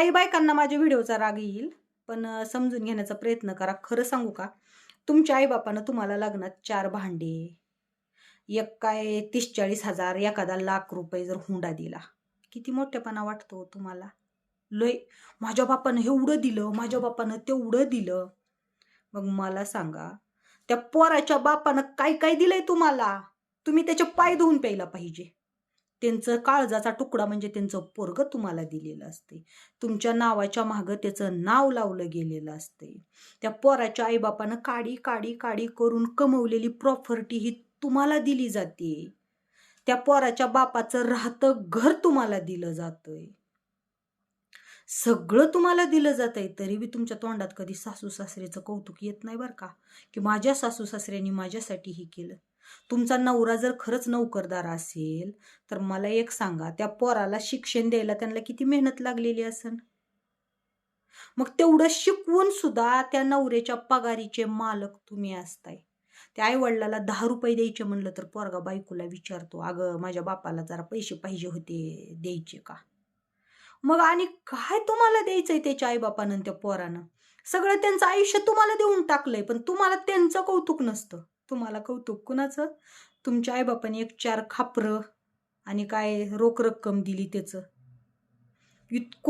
काही बायकांना माझ्या व्हिडिओचा राग येईल पण समजून घेण्याचा प्रयत्न करा. खरं सांगू का? तुमच्या आईबापानं तुम्हाला लग्नात चार भांडे. एक काय तीस चाळीस हजार एखादा लाख रुपये जर हुंडा दिला. किती मोठेपणा वाटतो तुम्हाला? लय माझ्या बापानं एवढं दिलं माझ्या बापानं तेवढं दिलं. मग मला सांगा त्या पोराच्या बापानं काय काय दिलंय तुम्हाला? तुम्ही त्याचे पाय धुवून प्यायला पाहिजे. त्यांचं काळजाचा तुकडा म्हणजे त्यांचं पोरग तुम्हाला दिलेलं असते. तुमच्या नावाच्या मागं त्याचं नाव लावलं गेलेलं असते. त्या पोराच्या आईबापानं काडी काडी काडी करून कमवलेली प्रॉपर्टी ही तुम्हाला दिली जाते. त्या पोराच्या बापाचं राहतं घर तुम्हाला दिलं जातंय. सगळं तुम्हाला दिलं जातंय तरी बी तुमच्या तोंडात कधी सासू सासऱ्याचं कौतुक येत नाही बरं का? की माझ्या सासू सासऱ्यांनी माझ्यासाठी हे केलं. तुमचा नवरा जर खरंच नोकरदार असेल तर मला एक सांगा त्या पोराला शिक्षण द्यायला त्यांना किती मेहनत लागलेली असेल मग तेवढं शिकवून सुद्धा त्या नवऱ्याच्या पगारीचे मालक तुम्ही असताय. त्या आई वडिलाला दहा रुपये द्यायचे म्हणलं तर पोरगा बायकोला विचारतो अगं माझ्या बापाला जरा पैसे पाहिजे होते द्यायचे का? मग आणि काय तुम्हाला द्यायचंय त्याच्या आईबापानं त्या पोरानं? सगळं त्यांचं आयुष्य तुम्हाला देऊन टाकलंय पण तुम्हाला त्यांचं कौतुक नसतं. तुम्हाला कौतुक कुणाचं? तुमच्या आईबापाने एक चार खापरं आणि काय रोख रक्कम दिली त्याचं. इतकं